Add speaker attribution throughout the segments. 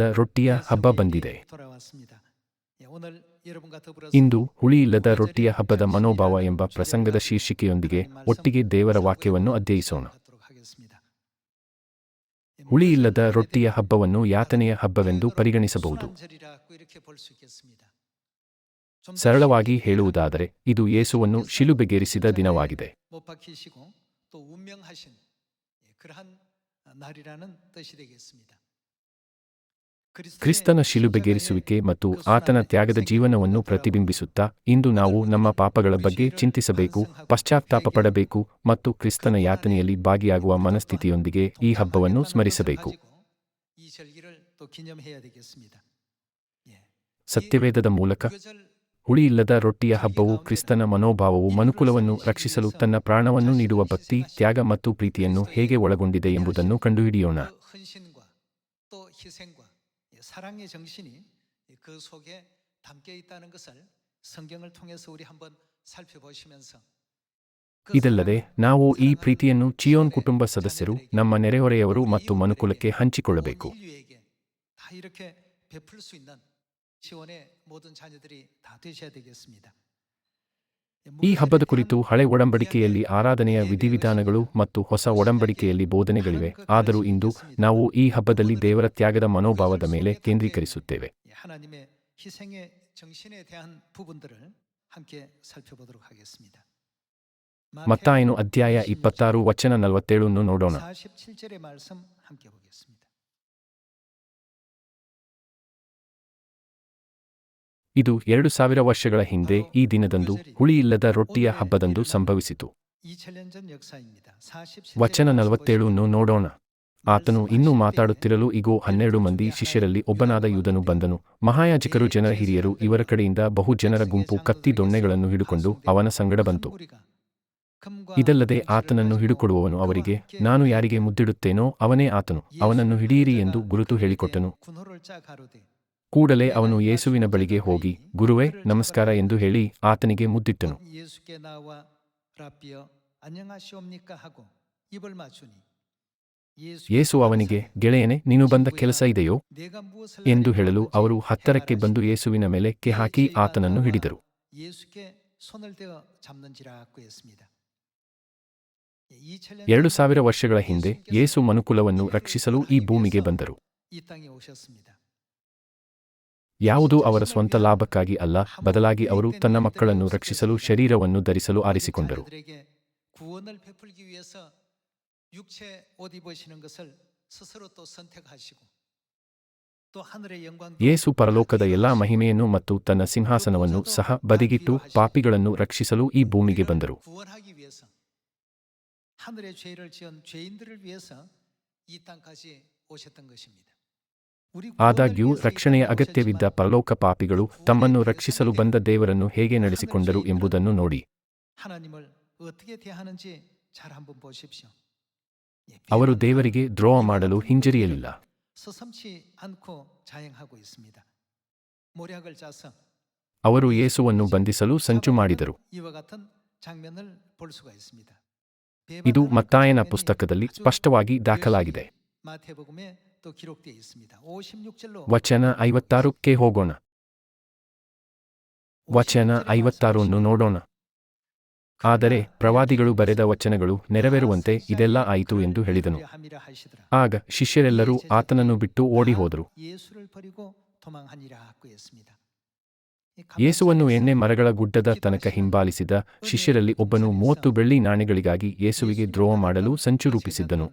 Speaker 1: ಹುಳಿಯಿಲ್ಲದ ರೊಟ್ಟಿಯ ಹಬ್ಬ ಬಂದಿದೆ. ಇಂದು ಹುಳಿಯಿಲ್ಲದ ರೊಟ್ಟಿಯ ಹಬ್ಬದ ಮನೋಭಾವ ಎಂಬ ಪ್ರಸಂಗದ ಶೀರ್ಷಿಕೆಯೊಂದಿಗೆ ಒಟ್ಟಿಗೆ ದೇವರ ವಾಕ್ಯವನ್ನು ಅಧ್ಯಯಿಸೋಣ.
Speaker 2: ಹುಳಿ
Speaker 1: ಇಲ್ಲದ ರೊಟ್ಟಿಯ ಹಬ್ಬವನ್ನು ಯಾತನೆಯ ಹಬ್ಬವೆಂದು ಪರಿಗಣಿಸಬಹುದು. ಸರಳವಾಗಿ ಹೇಳುವುದಾದರೆ, ಇದು ಯೇಸುವನ್ನು ಶಿಲುಬೆಗೇರಿಸಿದ ದಿನವಾಗಿದೆ. ಕ್ರಿಸ್ತನ ಶಿಲುಬೆಗೇರಿಸುವಿಕೆ ಮತ್ತು ಆತನ ತ್ಯಾಗದ ಜೀವನವನ್ನು ಪ್ರತಿಬಿಂಬಿಸುತ್ತಾ ಇಂದು ನಾವು ನಮ್ಮ ಪಾಪಗಳ ಬಗ್ಗೆ ಚಿಂತಿಸಬೇಕು ಪಶ್ಚಾತ್ತಾಪ ಪಡಬೇಕು ಮತ್ತು ಕ್ರಿಸ್ತನ ಯಾತನೆಯಲ್ಲಿ ಭಾಗಿಯಾಗುವ ಮನಸ್ಥಿತಿಯೊಂದಿಗೆ ಈ ಹಬ್ಬವನ್ನು ಸ್ಮರಿಸಬೇಕು. ಸತ್ಯವೇದದ ಮೂಲಕ ಹುಳಿಯಿಲ್ಲದ ರೊಟ್ಟಿಯ ಹಬ್ಬವು ಕ್ರಿಸ್ತನ ಮನೋಭಾವವು ಮನುಕುಲವನ್ನು ರಕ್ಷಿಸಲು ತನ್ನ ಪ್ರಾಣವನ್ನು ನೀಡುವ ಭಕ್ತಿ ತ್ಯಾಗ ಮತ್ತು ಪ್ರೀತಿಯನ್ನು ಹೇಗೆ ಒಳಗೊಂಡಿದೆ ಎಂಬುದನ್ನು ಕಂಡುಹಿಡಿಯೋಣ.
Speaker 2: 사랑의 정신이 그 속에 담겨 있다는 것을 성경을 통해서 우리 한번 살펴보시면서 그
Speaker 1: ಇದಲ್ಲದೆ
Speaker 2: 사랑을
Speaker 1: ನಾವು ಈ
Speaker 2: 사랑하는
Speaker 1: ಪ್ರೀತಿಯನ್ನು ಚಿಯೋನ್
Speaker 2: 지원의
Speaker 1: ಕುಟುಂಬ ಸದಸ್ಯರು
Speaker 2: 자녀들에게
Speaker 1: ನಮ್ಮ ನೆರೆಹೊರೆಯವರು
Speaker 2: 우리
Speaker 1: ಮತ್ತು
Speaker 2: 이웃들에게
Speaker 1: ಮನುಕುಲಕ್ಕೆ ಹಂಚಿಕೊಳ್ಳಬೇಕು
Speaker 2: 온 인류에게 다 이렇게 베풀 수 있는 지원의 모든 자녀들이 다 되셔야 되겠습니다.
Speaker 1: ಈ ಹಬ್ಬದ ಕುರಿತು ಹಳೆ ಒಡಂಬಡಿಕೆಯಲ್ಲಿ ಆರಾಧನೆಯ ವಿಧಿವಿಧಾನಗಳು ಮತ್ತು ಹೊಸ ಒಡಂಬಡಿಕೆಯಲ್ಲಿ ಬೋಧನೆಗಳಿವೆ. ಆದರೂ ಇಂದು ನಾವು ಈ ಹಬ್ಬದಲ್ಲಿ ದೇವರ ತ್ಯಾಗದ ಮನೋಭಾವದ ಮೇಲೆ ಕೇಂದ್ರೀಕರಿಸುತ್ತೇವೆ. ಮತ್ತಾಯನು ಅಧ್ಯಾಯ ಇಪ್ಪತ್ತಾರು ವಚನ ನಲವತ್ತೇಳನ್ನು ನೋಡೋಣ. ಇದು ಎರಡು ಸಾವಿರ ವರ್ಷಗಳ ಹಿಂದೆ ಈ ದಿನದಂದು ಹುಳಿಯಿಲ್ಲದ ರೊಟ್ಟಿಯ ಹಬ್ಬದಂದು ಸಂಭವಿಸಿತು. ವಚನ ನಲವತ್ತೇಳನ್ನು ನೋಡೋಣ. ಆತನು ಇನ್ನೂ ಮಾತಾಡುತ್ತಿರಲು ಇಗೋ ಹನ್ನೆರಡು ಮಂದಿ ಶಿಷ್ಯರಲ್ಲಿ ಒಬ್ಬನಾದ ಯುದನು ಬಂದನು. ಮಹಾಯಾಜಕರು ಜನರ ಹಿರಿಯರು ಇವರ ಕಡೆಯಿಂದ ಬಹು ಜನರ ಗುಂಪು ಕತ್ತಿ ದೊಣ್ಣೆಗಳನ್ನು ಹಿಡುಕೊಂಡು ಅವನ ಸಂಗಡ ಬಂತು. ಇದಲ್ಲದೆ ಆತನನ್ನು ಹಿಡುಕೊಡುವವನು ಅವರಿಗೆ, ನಾನು ಯಾರಿಗೆ ಮುದ್ದಿಡುತ್ತೇನೋ ಅವನೇ ಆತನು. ಅವನನ್ನು ಹಿಡಿಯಿರಿ ಎಂದು ಗುರುತು ಹೇಳಿಕೊಟ್ಟನು. ಕೂಡಲೇ ಅವನು ಯೇಸುವಿನ ಬಳಿಗೆ ಹೋಗಿ, ಗುರುವೇ, ನಮಸ್ಕಾರ ಎಂದು ಹೇಳಿ ಆತನಿಗೆ ಮುದ್ದಿಟ್ಟನು. ಯೇಸು ಅವನಿಗೆ, ಗೆಳೆಯನೆ, ನೀನು ಬಂದ ಕೆಲಸ ಇದೆಯೋ? ಎಂದು ಹೇಳಲು ಅವರು ಹತ್ತರಕ್ಕೆ ಬಂದು ಯೇಸುವಿನ ಮೇಲೆ ಕೆ ಹಾಕಿ ಆತನನ್ನು ಹಿಡಿದರು. ಎರಡು ಸಾವಿರ ವರ್ಷಗಳ ಹಿಂದೆ ಯೇಸು ಮನುಕುಲವನ್ನು ರಕ್ಷಿಸಲು ಈ ಭೂಮಿಗೆ ಬಂದರು. ಯಾವುದೂ ಅವರ ಸ್ವಂತ ಲಾಭಕ್ಕಾಗಿ ಅಲ್ಲ ಬದಲಾಗಿ ಅವರು ತನ್ನ ಮಕ್ಕಳನ್ನು ರಕ್ಷಿಸಲು ಶರೀರವನ್ನು ಧರಿಸಲು ಆರಿಸಿಕೊಂಡರು
Speaker 2: 자녀들에게 구원을 베풀기 위해서 육체 옷 입으시는 것을 스스로 또 선택하시고 또 하늘의 영광도
Speaker 1: ಯೇಸು ಪರಲೋಕದ ಎಲ್ಲಾ ಮಹಿಮೆಯನ್ನು ಮತ್ತು ತನ್ನ ಸಿಂಹಾಸನವನ್ನು ಸಹ ಬದಿಗಿಟ್ಟು ಪಾಪಿಗಳನ್ನು ರಕ್ಷಿಸಲು ಈ ಭೂಮಿಗೆ ಬಂದರು
Speaker 2: 구원하기 위해서 하늘의 죄를 지은 죄인들을 위해서 이 땅까지 오셨던 것입니다.
Speaker 1: ಆದಾಗ್ಯೂ ರಕ್ಷಣೆಯ ಅಗತ್ಯವಿದ್ದ ಪರಲೋಕ ಪಾಪಿಗಳು ತಮ್ಮನ್ನು ರಕ್ಷಿಸಲು ಬಂದ ದೇವರನ್ನು ಹೇಗೆ ನಡೆಸಿಕೊಂಡರು ಎಂಬುದನ್ನು ನೋಡಿ. ಅವರು ದೇವರಿಗೆ ದ್ರೋಹ ಮಾಡಲು ಹಿಂಜರಿಯಲಿಲ್ಲ. ಅವರು ಯೇಸುವನ್ನು ಬಂಧಿಸಲು ಸಂಚು ಮಾಡಿದರು. ಇದು ಮತ್ತಾಯನ ಪುಸ್ತಕದಲ್ಲಿ ಸ್ಪಷ್ಟವಾಗಿ ದಾಖಲಾಗಿದೆ. ವಚನ ಐವತ್ತಾರಕ್ಕೆ ಹೋಗೋಣ ವಚನ ಐವತ್ತಾರನ್ನು ನೋಡೋಣ ಆದರೆ ಪ್ರವಾದಿಗಳು ಬರೆದ ವಚನಗಳು ನೆರವೇರುವಂತೆ ಇದೆಲ್ಲ ಆಯಿತು ಎಂದು ಹೇಳಿದನು ಆಗ ಶಿಷ್ಯರೆಲ್ಲರೂ ಆತನನ್ನು ಬಿಟ್ಟು ಓಡಿ ಹೋದರು ಯೇಸುವನ್ನು ಎಣ್ಣೆ ಮರಗಳ ಗುಡ್ಡದ ತನಕ ಹಿಂಬಾಲಿಸಿದ ಶಿಷ್ಯರಲ್ಲಿ ಒಬ್ಬನು ಮೂವತ್ತು ಬೆಳ್ಳಿ ನಾಣ್ಯಗಳಿಗಾಗಿ ಯೇಸುವಿಗೆ ದ್ರೋಹ ಮಾಡಲು ಸಂಚು ರೂಪಿಸಿದ್ದನು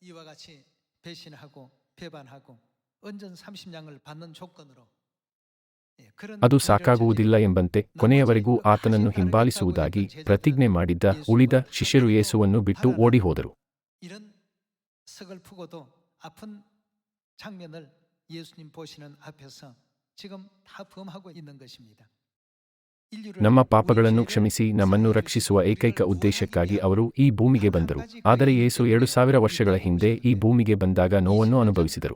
Speaker 2: 이와 같이 배신하고 배반하고 언전 30냥을 받는 조건으로 예, 그런
Speaker 1: ಅದು
Speaker 2: 일을
Speaker 1: ಸಾಕಾಗುವುದಿಲ್ಲ ಎಂಬಂತೆ ಕೊನೆಯವರೆಗೂ ಆತನನ್ನು ಹಿಂಬಾಲಿಸುವುದಾಗಿ ಪ್ರತಿಜ್ಞೆ ಮಾಡಿದ್ದ ಉಳಿದ ಶಿಷ್ಯರು ಯೇಸುವನ್ನು ಬಿಟ್ಟು ಓಡಿ ಹೋದರು
Speaker 2: 이런 서글프고도 아픈 장면을 예수님 보시는 앞에서 지금 다 범하고 있는 것입니다.
Speaker 1: ನಮ್ಮ ಪಾಪಗಳನ್ನು ಕ್ಷಮಿಸಿ, ನಮ್ಮನ್ನು ರಕ್ಷಿಸುವ ಏಕೈಕ ಉದ್ದೇಶಕ್ಕಾಗಿ ಅವರು ಈ ಭೂಮಿಗೆ ಬಂದರು. ಆದರೆ ಯೇಸು ಎರಡು ಸಾವಿರ ವರ್ಷಗಳ ಹಿಂದೆ ಈ ಭೂಮಿಗೆ ಬಂದಾಗ ನೋವನ್ನು ಅನುಭವಿಸಿದರು.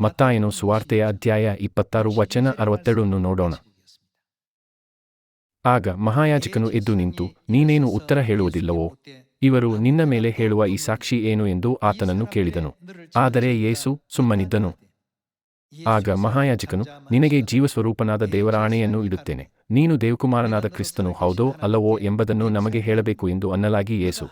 Speaker 1: ಮತ್ತಾಯನು ಸುವಾರ್ತೆಯ ಅಧ್ಯಾಯ ಇಪ್ಪತ್ತಾರು ವಚನ ಅರವತ್ತೆರಡನ್ನು ನೋಡೋಣ. ಆಗ ಮಹಾಯಾಜಕನು ಎದ್ದು ನಿಂತು, ನೀನೇನು ಉತ್ತರ ಹೇಳುವುದಿಲ್ಲವೋ? ಇವರು ನಿನ್ನ ಮೇಲೆ ಹೇಳುವ ಈ ಸಾಕ್ಷಿ ಏನು ಎಂದು ಆತನನ್ನು ಕೇಳಿದನು. ಆದರೆ ಯೇಸು ಸುಮ್ಮನಿದ್ದನು. ಆಗ ಮಹಾಯಾಜಕನು, ನಿನಗೆ ಜೀವಸ್ವರೂಪನಾದ ದೇವರ ಆಣೆಯನ್ನು ಇಡುತ್ತೇನೆ. ನೀನು ದೇವಕುಮಾರನಾದ ಕ್ರಿಸ್ತನು ಹೌದೋ ಅಲ್ಲವೋ ಎಂಬುದನ್ನು ನಮಗೆ ಹೇಳಬೇಕು ಎಂದು ಅನ್ನಲಾಗಿ ಯೇಸು.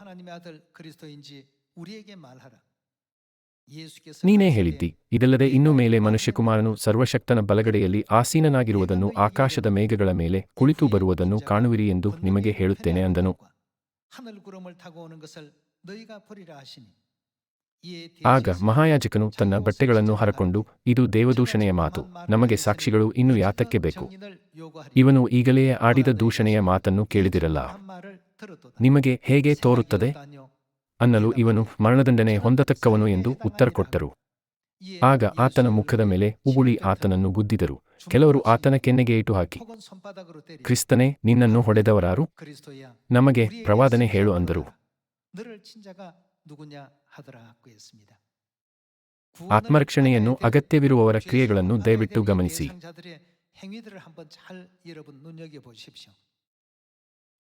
Speaker 1: ನೀನೇ ಹೇಳಿದ್ದಿ, ಇದಲ್ಲದೆ ಇನ್ನು ಮೇಲೆ ಮನುಷ್ಯಕುಮಾರನು ಸರ್ವಶಕ್ತನ ಬಲಗಡೆಯಲ್ಲಿ ಆಸೀನನಾಗಿರುವುದನ್ನು ಆಕಾಶದ ಮೇಘಗಳ ಮೇಲೆ ಕುಳಿತು ಬರುವುದನ್ನು ಕಾಣುವಿರಿ ಎಂದು ನಿಮಗೆ ಹೇಳುತ್ತೇನೆ ಅಂದನು.
Speaker 2: 하늘 구름을 타고 오는 것을 너희가 보리라 하시니 이에
Speaker 1: ಆಗ
Speaker 2: 대하여서
Speaker 1: ಮಹಾಯಾಜಕನು ತನ್ನ ಬಟ್ಟೆಗಳನ್ನು ಹರಕೊಂಡು ಇದು ದೇವದೂಷಣೆಯ ಮಾತು ನಮಗೆ ಸಾಕ್ಷಿಗಳು ಇನ್ನು ಯಾತಕ್ಕೆ ಬೇಕು
Speaker 2: 정인을 요구하리라.
Speaker 1: ಇವನು ಈಗಲೇ ಆಡಿದ ದೂಷಣೆಯ ಮಾತನ್ನು ಕೇಳಿದಿರಲ್ಲ
Speaker 2: 한 말을 들었도다.
Speaker 1: ನಿಮಗೆ ಹೇಗೆ ತೋರುತ್ತದೆ
Speaker 2: 생각이
Speaker 1: ಅನ್ನಲು ಇವನು ಮರಣದಂಡನೆ ಹೊಂದತಕ್ಕವನು ಎಂದು ಉತ್ತರ ಕೊಟ್ಟರು
Speaker 2: 이에
Speaker 1: ಆಗ ಆತನ
Speaker 2: 예수를
Speaker 1: ಮುಖದ ಮೇಲೆ ಉಗುಳಿ
Speaker 2: 십자가에
Speaker 1: ಆತನನ್ನು ಗುದ್ದಿದರು ಕೆಲವರು ಆತನ ಕೆನ್ನೆಗೆ ಇಟ್ಟು ಹಾಕಿ, ಕ್ರಿಸ್ತನೇ, ನಿನ್ನನ್ನು ಹೊಡೆದವರಾರು? ನಮಗೆ ಪ್ರವಾದನೆ ಹೇಳು ಅಂದರು. ಆತ್ಮರಕ್ಷಣೆಯನ್ನು ಅಗತ್ಯವಿರುವವರ ಕ್ರಿಯೆಗಳನ್ನು ದಯವಿಟ್ಟು ಗಮನಿಸಿ.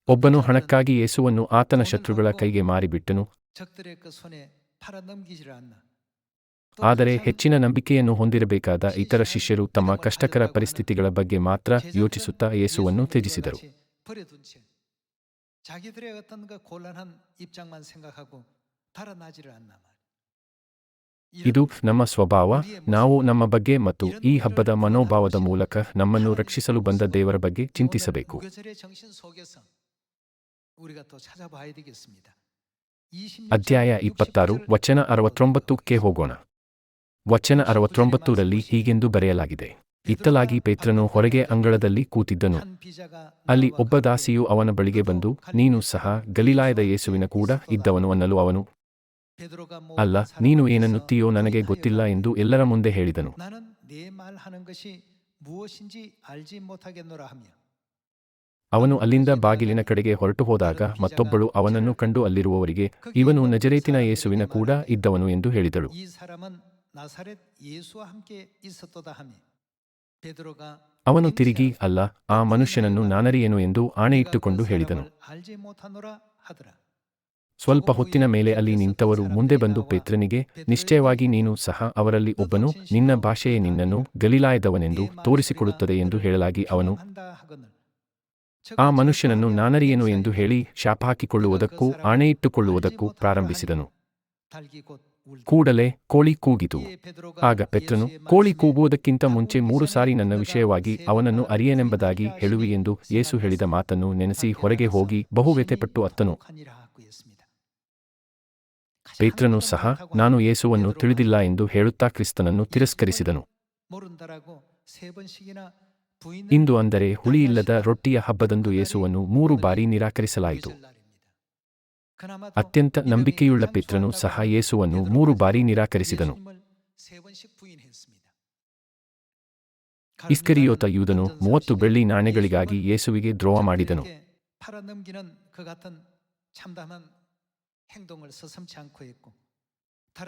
Speaker 1: ಒಬ್ಬನು ಹಣಕ್ಕಾಗಿ ಯೇಸುವನ್ನು ಆತನ ಶತ್ರುಗಳ ಕೈಗೆ ಮಾರಿಬಿಟ್ಟನು. ಆದರೆ ಹೆಚ್ಚಿನ ನಂಬಿಕೆಯನ್ನು ಹೊಂದಿರಬೇಕಾದ ಇತರ ಶಿಷ್ಯರು ತಮ್ಮ ಕಷ್ಟಕರ ಪರಿಸ್ಥಿತಿಗಳ ಬಗ್ಗೆ ಮಾತ್ರ ಯೋಚಿಸುತ್ತಾ ಯೇಸುವನ್ನು ತ್ಯಜಿಸಿದರು. ಇದು ನಮ್ಮ ಸ್ವಭಾವ ನಾವು ನಮ್ಮ ಬಗ್ಗೆ ಮತ್ತು ಈ ಹಬ್ಬದ ಮನೋಭಾವದ ಮೂಲಕ ನಮ್ಮನ್ನು ರಕ್ಷಿಸಲು ಬಂದ ದೇವರ ಬಗ್ಗೆ ಚಿಂತಿಸಬೇಕು. ಅಧ್ಯಾಯ ಇಪ್ಪತ್ತಾರು ವಚನ ಅರವತ್ತೊಂಬತ್ತಕ್ಕೆ ಹೋಗೋಣ. ವಚನ ಅರವತ್ತೊಂಬತ್ತರಲ್ಲಿ ಹೀಗೆಂದು ಬರೆಯಲಾಗಿದೆ. ಇತ್ತಲಾಗಿ ಪೇತ್ರನು ಹೊರಗೆ ಅಂಗಳದಲ್ಲಿ ಕೂತಿದ್ದನು. ಅಲ್ಲಿ ಒಬ್ಬ ದಾಸಿಯು ಅವನ ಬಳಿಗೆ ಬಂದು, ನೀನು ಸಹ ಗಲೀಲಾಯದ ಯೇಸುವಿನ ಕೂಡ ಇದ್ದವನು ಅನ್ನಲು ಅವನು. ಅಲ್ಲ, ನೀನು ಏನನ್ನುತ್ತೀಯೋ ನನಗೆ ಗೊತ್ತಿಲ್ಲ ಎಂದು ಎಲ್ಲರ ಮುಂದೆ ಹೇಳಿದನು. ಅವನು ಅಲ್ಲಿಂದ ಬಾಗಿಲಿನ ಕಡೆಗೆ ಹೊರಟು ಹೋದಾಗ ಮತ್ತೊಬ್ಬಳು ಅವನನ್ನು ಕಂಡು ಅಲ್ಲಿರುವವರಿಗೆ, ಇವನು ನಜರೇತಿನ ಯೇಸುವಿನ ಕೂಡ ಇದ್ದವನು ಎಂದು ಹೇಳಿದಳು.
Speaker 2: 나사렛 예수와 함께 있었도다 하며 베드로가
Speaker 1: ಅವನು ತಿರುಗಿ ಅಲ್ಲ ಆ ಮನುಷ್ಯನನ್ನು ನಾನರಿಯೇನು ಎಂದು ಆಣೆಯಿಟ್ಟುಕೊಂಡು ಹೇಳಿದನು
Speaker 2: 알지 못하노라 하더라.
Speaker 1: ಸ್ವಲ್ಪ ಹೊತ್ತಿನ ಮೇಲೆ ಅಲ್ಲಿ ನಿಂತವರು ಮುಂದೆ ಬಂದು ಪೇತ್ರನಿಗೆ ನಿಶ್ಚಯವಾಗಿ ನೀನು ಸಹ ಅವರಲ್ಲಿ ಒಬ್ಬನು ನಿನ್ನ ಭಾಷೆಯೇ ನಿನ್ನನ್ನು ಗಲಿಲಾಯದವನೆಂದು ತೋರಿಸಿಕೊಡುತ್ತದೆ ಎಂದು ಹೇಳಲಾಗಿ ಅವನು ಆ ಮನುಷ್ಯನನ್ನು ನಾನರಿಯೇನು ಎಂದು ಹೇಳಿ ಶಾಪ ಹಾಕಿಕೊಳ್ಳುವುದಕ್ಕೂ ಆಣೆಯಿಟ್ಟುಕೊಳ್ಳುವುದಕ್ಕೂ ಪ್ರಾರಂಭಿಸಿದನು ಕೂಡಲೇ ಕೋಳಿ ಕೂಗಿತು. ಆಗ ಪೆತ್ರನು ಕೋಳಿ ಕೂಗುವುದಕ್ಕಿಂತ ಮುಂಚೆ ಮೂರು ಸಾರಿ ನನ್ನ ವಿಷಯವಾಗಿ ಅವನನ್ನು ಅರಿಯನೆಂಬುದಾಗಿ ಹೇಳುವಿ ಎಂದು ಯೇಸು ಹೇಳಿದ ಮಾತನ್ನು ನೆನೆಸಿ ಹೊರಗೆ ಹೋಗಿ ಬಹು ವ್ಯಥೆಪಟ್ಟು ಅತ್ತನು. ಪೇತ್ರನು ಸಹ ನಾನು ಯೇಸುವನ್ನು ತಿಳಿದಿಲ್ಲ ಎಂದು ಹೇಳುತ್ತಾ ಕ್ರಿಸ್ತನನ್ನು ತಿರಸ್ಕರಿಸಿದನು. ಇಂದು ಅಂದರೆ ಹುಳಿಯಿಲ್ಲದ ರೊಟ್ಟಿಯ ಹಬ್ಬದಂದು ಯೇಸುವನ್ನು ಮೂರು ಬಾರಿ ನಿರಾಕರಿಸಲಾಯಿತು. ಅತ್ಯಂತ ನಂಬಿಕೆಯುಳ್ಳ ಪಿತ್ರನು ಸಹ ಯೇಸುವನ್ನು ಮೂರು ಬಾರಿ ನಿರಾಕರಿಸಿದನು. ಇಸ್ಕರಿಯೋತ ಯೂದನು ಮೂವತ್ತು ಬೆಳ್ಳಿ ನಾಣ್ಯಗಳಿಗಾಗಿ ಯೇಸುವಿಗೆ ದ್ರೋಹ ಮಾಡಿದನು.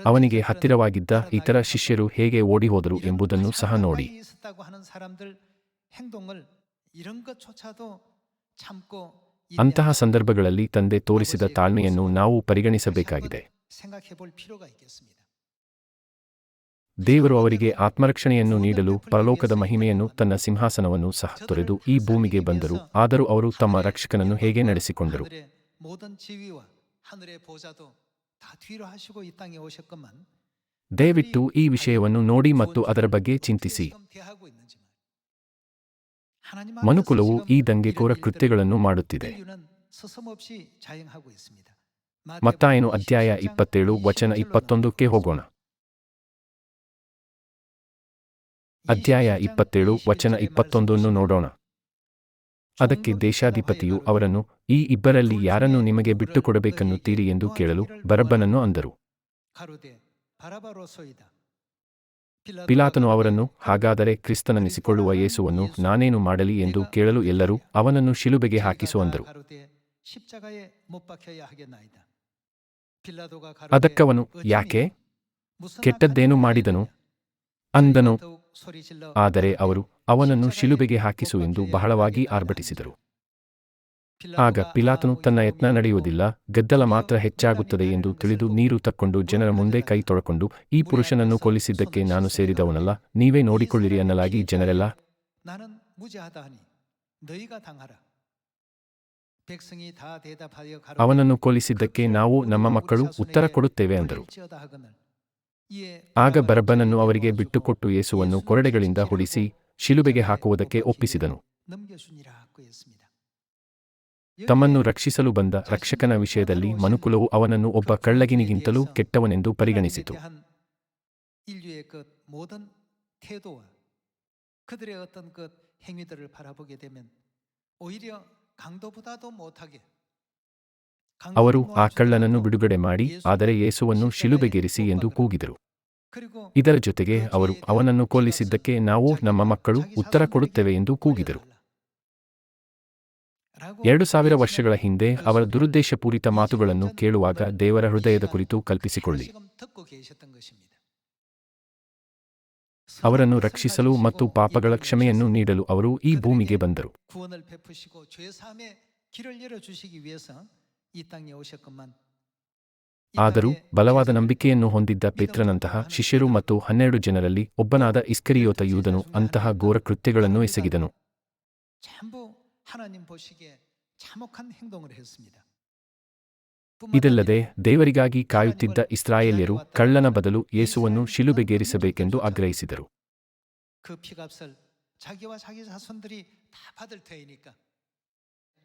Speaker 1: ಅವನಿಗೆ ಹತ್ತಿರವಾಗಿದ್ದ ಇತರ ಶಿಷ್ಯರು ಹೇಗೆ ಓಡಿಹೋದರು ಎಂಬುದನ್ನು ಸಹ ನೋಡಿ. ಅಂತಹ ಸಂದರ್ಭಗಳಲ್ಲಿ ತಂದೆ ತೋರಿಸಿದ ತಾಳ್ಮೆಯನ್ನು ನಾವು ಪರಿಗಣಿಸಬೇಕಾಗಿದೆ. ದೇವರು ಅವರಿಗೆ ಆತ್ಮರಕ್ಷಣೆಯನ್ನು ನೀಡಲು ಪರಲೋಕದ ಮಹಿಮೆಯನ್ನು ತನ್ನ ಸಿಂಹಾಸನವನ್ನು ಸಹ ತೊರೆದು ಈ ಭೂಮಿಗೆ ಬಂದರು. ಆದರೂ ಅವರು ತಮ್ಮ ರಕ್ಷಕನನ್ನು ಹೇಗೆ ನಡೆಸಿಕೊಂಡರು? ದಯವಿಟ್ಟು ಈ ವಿಷಯವನ್ನು ನೋಡಿ ಮತ್ತು ಅದರ ಬಗ್ಗೆ ಚಿಂತಿಸಿ. ಮನುಕುಲವು ಈ ದಂಗೆಕೋರ ಕೃತ್ಯಗಳನ್ನು ಮಾಡುತ್ತಿದೆ. ಮತ್ತಾಯನು ಅಧ್ಯಾಯ ಇಪ್ಪತ್ತೇಳು ವಚನ ಇಪ್ಪತ್ತೊಂದಕ್ಕೆ ಹೋಗೋಣ. ಅಧ್ಯಾಯ ಇಪ್ಪತ್ತೇಳು ವಚನ ಇಪ್ಪತ್ತೊಂದನ್ನು ನೋಡೋಣ. ಅದಕ್ಕೆ ದೇಶಾಧಿಪತಿಯು ಅವರನ್ನು ಈ ಇಬ್ಬರಲ್ಲಿ ಯಾರನ್ನು ನಿಮಗೆ ಬಿಟ್ಟುಕೊಡಬೇಕನ್ನುತ್ತೀರಿ ಎಂದು ಕೇಳಲು ಬರಬ್ಬನನ್ನು ಅಂದರು. ಪಿಲಾತನು ಅವರನ್ನು ಹಾಗಾದರೆ ಕ್ರಿಸ್ತನನಿಸಿಕೊಳ್ಳುವ ಯೇಸುವನ್ನು ನಾನೇನು ಮಾಡಲಿ ಎಂದು ಕೇಳಲು ಎಲ್ಲರೂ ಅವನನ್ನು ಶಿಲುಬೆಗೆ ಹಾಕಿಸು ಅಂದರು. ಅದಕ್ಕವನು ಯಾಕೆ? ಕೆಟ್ಟದ್ದೇನು ಮಾಡಿದನು? ಅಂದನು. ಆದರೆ ಅವರು ಅವನನ್ನು ಶಿಲುಬೆಗೆ ಹಾಕಿಸು ಎಂದು ಬಹಳವಾಗಿ ಆರ್ಭಟಿಸಿದರು. ಆಗ ಪಿಲಾತನು ತನ್ನ ಯತ್ನ ನಡೆಯುವುದಿಲ್ಲ. ಗದ್ದಲ ಮಾತ್ರ ಹೆಚ್ಚಾಗುತ್ತದೆ ಎಂದು ತಿಳಿದು ನೀರು ತಕ್ಕೊಂಡು ಜನರ ಮುಂದೆ ಕೈ ತೊಳಕೊಂಡು ಈ ಪುರುಷನನ್ನು ಕೊಲ್ಲಿಸಿದ್ದಕ್ಕೆ ನಾನು ಸೇರಿದವನಲ್ಲ. ನೀವೇ ನೋಡಿಕೊಳ್ಳಿರಿ ಅನ್ನಲಾಗಿ ಜನರೆಲ್ಲ ಅವನನ್ನು ಕೊಲ್ಲಿಸಿದ್ದಕ್ಕೆ ನಾವು ನಮ್ಮ ಮಕ್ಕಳು ಉತ್ತರ ಕೊಡುತ್ತೇವೆ ಅಂದರು. ಆಗ ಬರಬ್ಬನನ್ನು ಅವರಿಗೆ ಬಿಟ್ಟುಕೊಟ್ಟು ಯೇಸುವನ್ನು ಕೊರಡೆಗಳಿಂದ ಹೊಡಿಸಿ ಶಿಲುಬೆಗೆ ಹಾಕುವುದಕ್ಕೆ ಒಪ್ಪಿಸಿದನು. ತಮ್ಮನ್ನು ರಕ್ಷಿಸಲು ಬಂದ ರಕ್ಷಕನ ವಿಷಯದಲ್ಲಿ ಮನುಕುಲವು ಅವನನ್ನು ಒಬ್ಬ ಕಳ್ಳಗಿನಿಗಿಂತಲೂ ಕೆಟ್ಟವನೆಂದು ಪರಿಗಣಿಸಿತು. ಅವರು ಆ ಕಳ್ಳನನ್ನು ಬಿಡುಗಡೆ ಮಾಡಿ, ಆದರೆ ಯೇಸುವನ್ನು ಶಿಲುಬೆಗೇರಿಸಿ ಎಂದು ಕೂಗಿದರು. ಇದರ ಜೊತೆಗೆ ಅವರು ಅವನನ್ನು ಕೋಲಿಸಿದ್ದಕ್ಕೆ ನಾವು ನಮ್ಮ ಮಕ್ಕಳು ಉತ್ತರ ಕೊಡುತ್ತೇವೆ ಎಂದು ಕೂಗಿದರು. ಎರಡು ಸಾವಿರ ವರ್ಷಗಳ ಹಿಂದೆ ಅವರ ದುರುದ್ದೇಶಪೂರಿತ ಮಾತುಗಳನ್ನು ಕೇಳುವಾಗ ದೇವರ ಹೃದಯದ ಕುರಿತು ಕಲ್ಪಿಸಿಕೊಳ್ಳಿ. ಅವರನ್ನು ರಕ್ಷಿಸಲು ಮತ್ತು ಪಾಪಗಳ ಕ್ಷಮೆಯನ್ನು ನೀಡಲು ಅವರು ಈ ಭೂಮಿಗೆ ಬಂದರು. ಆದರೂ ಬಲವಾದ ನಂಬಿಕೆಯನ್ನು ಹೊಂದಿದ್ದ ಪೇತ್ರನಂತಹ ಶಿಷ್ಯರು ಮತ್ತು ಹನ್ನೆರಡು ಜನರಲ್ಲಿ ಒಬ್ಬನಾದ ಇಸ್ಕರಿಯೋತ ಯೂದನು ಅಂತಹ ಘೋರ ಕೃತ್ಯಗಳನ್ನು ಎಸಗಿದನು.
Speaker 2: 하나님 보시기에 참혹한 행동을 했습니다.
Speaker 1: ಇದಲ್ಲದೆ ದೇವರಿಗಾಗಿ ಕಾಯುತ್ತಿದ್ದ ಇಸ್ರಾಯೇಲ್ಯರು ಕಳ್ಳನ ಬದಲು ಯೇಸುವನ್ನು ಶಿಲುಬೆಗೇರಿಸಬೇಕೆಂದು ಆಗ್ರಹಿಸಿದರು
Speaker 2: 그 피값을 자기와 자기 자손들이 다 받을 터이니까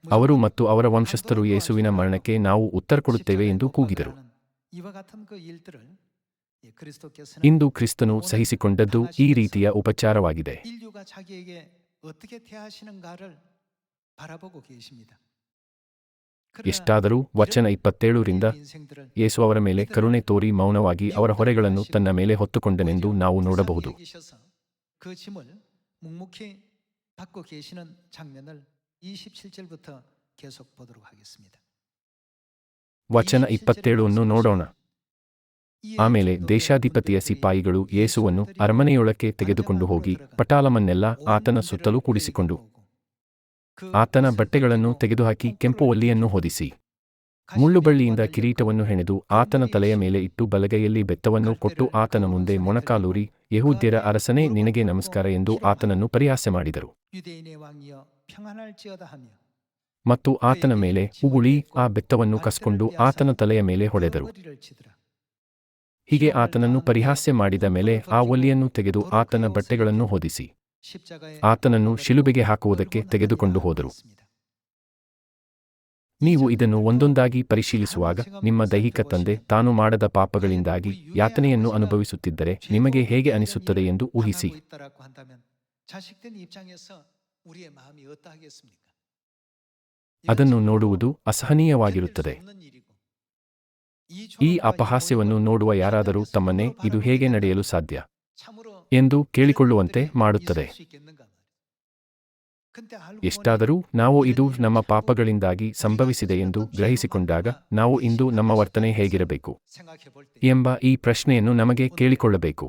Speaker 1: ಅವರು ಮತ್ತು ಅವರ ವಂಶಸ್ಥರು ಯೇಸುವಿನ ಮರಣಕ್ಕೆ ನಾವು ಉತ್ತರ ಕೊಡುತ್ತೇವೆ ಎಂದು ಕೂಗಿದರು
Speaker 2: 이와 같은 그 일들을 예, 그리스도께서는
Speaker 1: ಇಂದು ಕ್ರಿಸ್ತನು ಸಹಿಸಿಕೊಂಡದ್ದು ಈ ರೀತಿಯ ಉಪಚಾರವಾಗಿದೆ ಇಷ್ಟಾದರೂ ವಚನ ಇಪ್ಪತ್ತೇಳರಿಂದ ಯೇಸು ಅವರ ಮೇಲೆ ಕರುಣೆ ತೋರಿ ಮೌನವಾಗಿ ಅವರ ಹೊರೆಗಳನ್ನು ತನ್ನ ಮೇಲೆ ಹೊತ್ತುಕೊಂಡನೆಂದು ನಾವು ನೋಡಬಹುದು. ವಚನ ಇಪ್ಪತ್ತೇಳನ್ನು ನೋಡೋಣ. ಆಮೇಲೆ ದೇಶಾಧಿಪತಿಯ ಸಿಪಾಯಿಗಳು ಯೇಸುವನ್ನು ಅರಮನೆಯೊಳಕ್ಕೆ ತೆಗೆದುಕೊಂಡು ಹೋಗಿ ಪಟಾಲಮನ್ನೆಲ್ಲ ಆತನ ಸುತ್ತಲೂ ಕೂಡಿಸಿಕೊಂಡು ಆತನ ಬಟ್ಟೆಗಳನ್ನು ತೆಗೆದುಹಾಕಿ ಕೆಂಪು ಒಲ್ಲಿಯನ್ನು ಹೊದಿಸಿ. ಮುಳ್ಳುಬಳ್ಳಿಯಿಂದ ಕಿರೀಟವನ್ನು ಹೆಣೆದು ಆತನ ತಲೆಯ ಮೇಲೆ ಇಟ್ಟು ಬಲಗೈಯಲ್ಲಿ ಬೆತ್ತವನ್ನು ಕೊಟ್ಟು ಆತನ ಮುಂದೆ ಮೊಣಕಾಲೂರಿ ಯಹೂದ್ಯರ ಅರಸನೇ ನಿನಗೆ ನಮಸ್ಕಾರ ಎಂದು ಆತನನ್ನು ಪರಿಹಾಸ್ಯ ಮಾಡಿದರು. ಮತ್ತು ಆತನ ಮೇಲೆ ಉಗುಳಿ ಆ ಬೆತ್ತವನ್ನು ಕಸ್ಕೊಂಡು ಆತನ ತಲೆಯ ಮೇಲೆ ಹೊಡೆದರು. ಹೀಗೆ ಆತನನ್ನು ಪರಿಹಾಸ್ಯ ಮಾಡಿದ ಮೇಲೆ ಆ ಒಲಿಯನ್ನು ತೆಗೆದು ಆತನ ಬಟ್ಟೆಗಳನ್ನು ಹೊದಿಸಿ. ಆತನನ್ನು ಶಿಲುಬೆಗೆ ಹಾಕುವುದಕ್ಕೆ ತೆಗೆದುಕೊಂಡು ಹೋದರು. ನೀವು ಇದನ್ನು ಒಂದೊಂದಾಗಿ ಪರಿಶೀಲಿಸುವಾಗ ನಿಮ್ಮ ದೈಹಿಕ ತಂದೆ ತಾನು ಮಾಡದ ಪಾಪಗಳಿಂದಾಗಿ ಯಾತನೆಯನ್ನು ಅನುಭವಿಸುತ್ತಿದ್ದರೆ ನಿಮಗೆ ಹೇಗೆ ಅನಿಸುತ್ತದೆ ಎಂದು ಊಹಿಸಿ. ಅದನ್ನು ನೋಡುವುದು ಅಸಹನೀಯವಾಗಿರುತ್ತದೆ. ಈ ಅಪಹಾಸ್ಯವನ್ನು ನೋಡುವ ಯಾರಾದರೂ ತಮ್ಮನ್ನೇ ಇದು ಹೇಗೆ ನಡೆಯಲು ಸಾಧ್ಯ? ಎಂದು ಕೇಳಿಕೊಳ್ಳುವಂತೆ ಮಾಡುತ್ತದೆ. ಎಷ್ಟಾದರೂ ನಾವು ಇದು ನಮ್ಮ ಪಾಪಗಳಿಂದಾಗಿ ಸಂಭವಿಸಿದೆ ಎಂದು ಗ್ರಹಿಸಿಕೊಂಡಾಗ ನಾವು ಇಂದು ನಮ್ಮ ವರ್ತನೆ ಹೇಗಿರಬೇಕು ಎಂಬ ಈ ಪ್ರಶ್ನೆಯನ್ನು ನಮಗೆ ಕೇಳಿಕೊಳ್ಳಬೇಕು.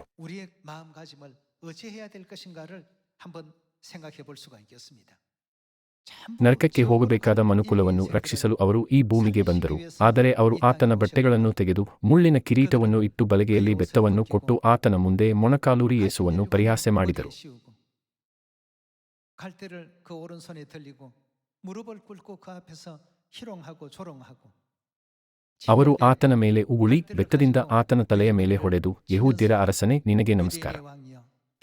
Speaker 1: ನರಕಕ್ಕೆ ಹೋಗಬೇಕಾದ ಮನುಕುಲವನ್ನು ರಕ್ಷಿಸಲು ಅವರು ಈ ಭೂಮಿಗೆ ಬಂದರು. ಆದರೆ ಅವರು ಆತನ ಬಟ್ಟೆಗಳನ್ನು ತೆಗೆದು ಮುಳ್ಳಿನ ಕಿರೀಟವನ್ನು ಇಟ್ಟು ಬಲಗೆಯಲ್ಲಿ ಬೆತ್ತವನ್ನು ಕೊಟ್ಟು ಆತನ ಮುಂದೆ ಮೊಣಕಾಲೂರಿ ಯೇಸುವನ್ನು ಪರಿಹಾಸ್ಯ ಮಾಡಿದರು. ಅವರು ಆತನ ಮೇಲೆ ಉಗುಳಿ ಬೆತ್ತದಿಂದ ಆತನ ತಲೆಯ ಮೇಲೆ ಹೊಡೆದು ಯಹೂದ್ಯರ ಅರಸನೆ ನಿನಗೆ ನಮಸ್ಕಾರ.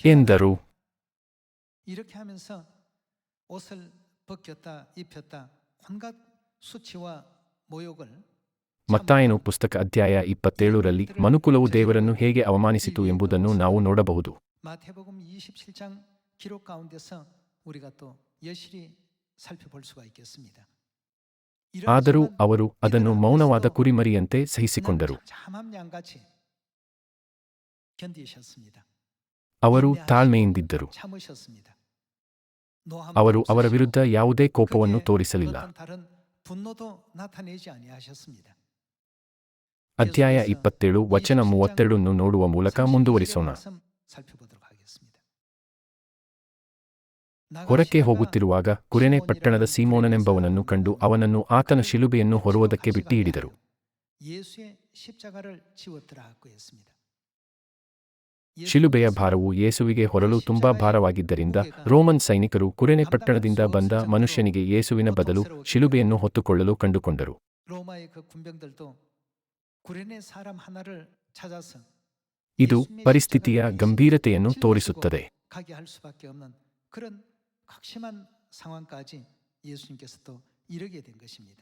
Speaker 1: ಎಂದರು.
Speaker 2: 벗겼다 입혔다 온갖 수치와 모욕을
Speaker 1: ಮತ್ತಾಯನು ಪುಸ್ತಕ ಅಧ್ಯಾಯ ಇಪ್ಪತ್ತೇಳರಲ್ಲಿ ಮನುಕುಲವು ದೇವರನ್ನು ಹೇಗೆ ಅವಮಾನಿಸಿತು ಎಂಬುದನ್ನು ನಾವು ನೋಡಬಹುದು
Speaker 2: 마태복음 27장 기록 가운데서 우리가 또 여실히 살펴볼 수가 있겠습니다. 이런
Speaker 1: ಆದರೂ
Speaker 2: 점은
Speaker 1: ಅವರು ಅದನ್ನು ಮೌನವಾದ ಕುರಿಮರಿಯಂತೆ ಸಹಿಸಿಕೊಂಡರು
Speaker 2: 참함 양같이 견디셨습니다.
Speaker 1: ಅವರು ತಾಳ್ಮೆಯಿಂದಿದ್ದರು ಅವರು ಅವರ ವಿರುದ್ಧ ಯಾವುದೇ ಕೋಪವನ್ನು ತೋರಿಸಲಿಲ್ಲ. ಅಧ್ಯಾಯ ಇಪ್ಪತ್ತೇಳು ವಚನ ಮೂವತ್ತೆರಡನ್ನು ನೋಡುವ ಮೂಲಕ ಮುಂದುವರಿಸೋಣ. ಹೊರಕ್ಕೆ ಹೋಗುತ್ತಿರುವಾಗ ಕುರೆನೆ ಪಟ್ಟಣದ ಸೀಮೋನನೆಂಬವನನ್ನು ಕಂಡು ಅವನನ್ನು ಆತನ ಶಿಲುಬೆಯನ್ನು ಹೊರುವುದಕ್ಕೆ ಬಿಟ್ಟಿ ಹಿಡಿದರು ಶಿಲುಬೆಯ ಭಾರವು ಯೇಸುವಿಗೆ ಹೊರಲು ತುಂಬಾ ಭಾರವಾಗಿದ್ದರಿಂದ ರೋಮನ್ ಸೈನಿಕರು ಕುರೆನೆ ಪಟ್ಟಣದಿಂದ ಬಂದ ಮನುಷ್ಯನಿಗೆ ಯೇಸುವಿನ ಬದಲು ಶಿಲುಬೆಯನ್ನು ಹೊತ್ತುಕೊಳ್ಳಲು ಕಂಡುಕೊಂಡರು
Speaker 2: 로마의 그 군병들도 구레네 사람 하나를 찾아서
Speaker 1: ಇದು ಪರಿಸ್ಥಿತಿಯ ಗಂಭೀರತೆಯನ್ನು ತೋರಿಸುತ್ತದೆ
Speaker 2: 가게 할 수밖에 없는 그런 극심한 상황까지 예수님께서 또 이르게 된 것입니다.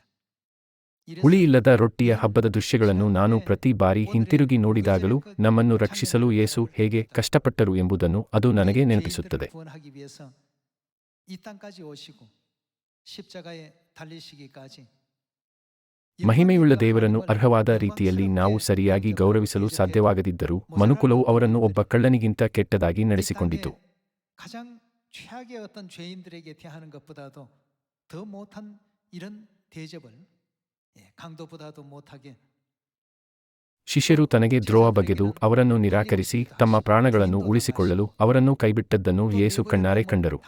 Speaker 2: 이래서
Speaker 1: ಹುಳಿಯಿಲ್ಲದ ರೊಟ್ಟಿಯ ಹಬ್ಬದ ದೃಶ್ಯಗಳನ್ನು ನಾನು ಪ್ರತಿ ಬಾರಿ ಹಿಂತಿರುಗಿ ನೋಡಿದಾಗಲೂ ನಮ್ಮನ್ನು ರಕ್ಷಿಸಲು ಯೇಸು ಹೇಗೆ ಕಷ್ಟಪಟ್ಟರು ಎಂಬುದನ್ನು ಅದು ನನಗೆ
Speaker 2: 우리
Speaker 1: ನೆನಪಿಸುತ್ತದೆ
Speaker 2: 개인들을 구원하기 위해서 이 땅까지 오시고 십자가에 달리시기까지
Speaker 1: ಮಹಿಮೆಯುಳ್ಳ ದೇವರನ್ನು ಅರ್ಹವಾದ ರೀತಿಯಲ್ಲಿ ನಾವು ಸರಿಯಾಗಿ ಗೌರವಿಸಲು ಸಾಧ್ಯವಾಗದಿದ್ದರೂ ಮನುಕುಲವು ಅವರನ್ನು ಒಬ್ಬ ಕಳ್ಳನಿಗಿಂತ ಕೆಟ್ಟದಾಗಿ ನಡೆಸಿಕೊಂಡಿತು
Speaker 2: 가장 최악의 어떤 죄인들에게 대하는 것보다도 더 못한 이런 대접을
Speaker 1: ಶಿಷ್ಯರು ತನಗೆ ದ್ರೋಹ ಬಗೆದು ಅವರನ್ನು ನಿರಾಕರಿಸಿ ತಮ್ಮ ಪ್ರಾಣಗಳನ್ನು ಉಳಿಸಿಕೊಳ್ಳಲು ಅವರನ್ನು ಕೈಬಿಟ್ಟದ್ದನ್ನು ಯೇಸು ಕಣ್ಣಾರೆ ಕಂಡರು.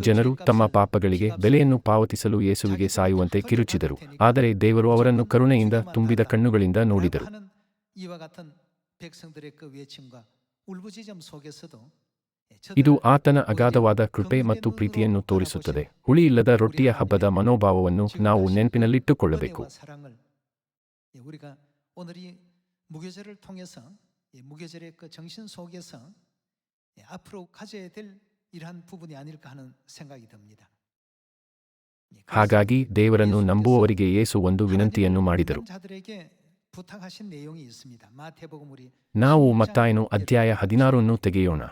Speaker 1: ಜನರು ತಮ್ಮ ಪಾಪಗಳಿಗೆ ಬೆಲೆಯನ್ನು ಪಾವತಿಸಲು ಯೇಸುವಿಗೆ ಸಾಯುವಂತೆ ಕಿರುಚಿದರು. ಆದರೆ ದೇವರು ಅವರನ್ನು ಕರುಣೆಯಿಂದ ತುಂಬಿದ ಕಣ್ಣುಗಳಿಂದ ನೋಡಿದರು. ಇದು ಆತನ ಅಗಾಧವಾದ ಕೃಪೆ ಮತ್ತು ಪ್ರೀತಿಯನ್ನು ತೋರಿಸುತ್ತದೆ. ಹುಳಿ ಇಲ್ಲದ ರೊಟ್ಟಿಯ ಹಬ್ಬದ ಮನೋಭಾವವನ್ನು ನಾವು ನೆನಪಿನಲ್ಲಿಟ್ಟುಕೊಳ್ಳಬೇಕು. ಹಾಗಾಗಿ ದೇವರನ್ನು ನಂಬುವವರಿಗೆ ಯೇಸು ಒಂದು ವಿನಂತಿಯನ್ನು ಮಾಡಿದರು. ನಾವು ಮತ್ತಾಯನು ಅಧ್ಯಾಯ ಹದಿನಾರನ್ನು ತೆಗೆಯೋಣ.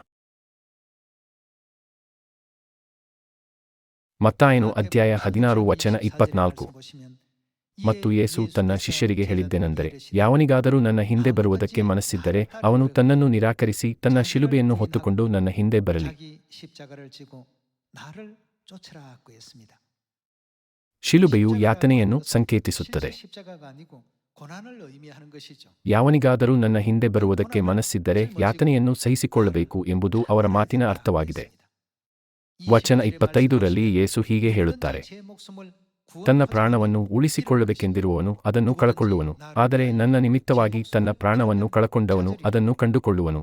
Speaker 1: ಮತ್ತಾಯನು ಅಧ್ಯಾಯ ಹದಿನಾರು ವಚನ ಇಪ್ಪತ್ನಾಲ್ಕು. ಮತ್ತು ಯೇಸು ತನ್ನ ಶಿಷ್ಯರಿಗೆ ಹೇಳಿದ್ದೇನೆಂದರೆ, ಯಾವನಿಗಾದರೂ ನನ್ನ ಹಿಂದೆ ಬರುವುದಕ್ಕೆ ಮನಸ್ಸಿದ್ದರೆ ಅವನು ತನ್ನನ್ನು ನಿರಾಕರಿಸಿ ತನ್ನ ಶಿಲುಬೆಯನ್ನು ಹೊತ್ತುಕೊಂಡು ನನ್ನ ಹಿಂದೆ ಬರಲಿ. ಶಿಲುಬೆಯು ಯಾತನೆಯನ್ನು ಸಂಕೇತಿಸುತ್ತದೆ. ಯಾವನಿಗಾದರೂ ನನ್ನ ಹಿಂದೆ ಬರುವುದಕ್ಕೆ ಮನಸ್ಸಿದ್ದರೆ ಯಾತನೆಯನ್ನು ಸಹಿಸಿಕೊಳ್ಳಬೇಕು ಎಂಬುದು ಅವರ ಮಾತಿನ ಅರ್ಥವಾಗಿದೆ. ವಚನ ಇಪ್ಪತ್ತೈದರಲ್ಲಿ ಯೇಸು ಹೀಗೆ ಹೇಳುತ್ತಾರೆ. ತನ್ನ ಪ್ರಾಣವನ್ನು ಉಳಿಸಿಕೊಳ್ಳಬೇಕೆಂದಿರುವವನು ಅದನ್ನು ಕಳಕೊಳ್ಳುವನು, ಆದರೆ ನನ್ನ ನಿಮಿತ್ತವಾಗಿ ತನ್ನ ಪ್ರಾಣವನ್ನು ಕಳಕೊಂಡವನು ಅದನ್ನು ಕಂಡುಕೊಳ್ಳುವನು.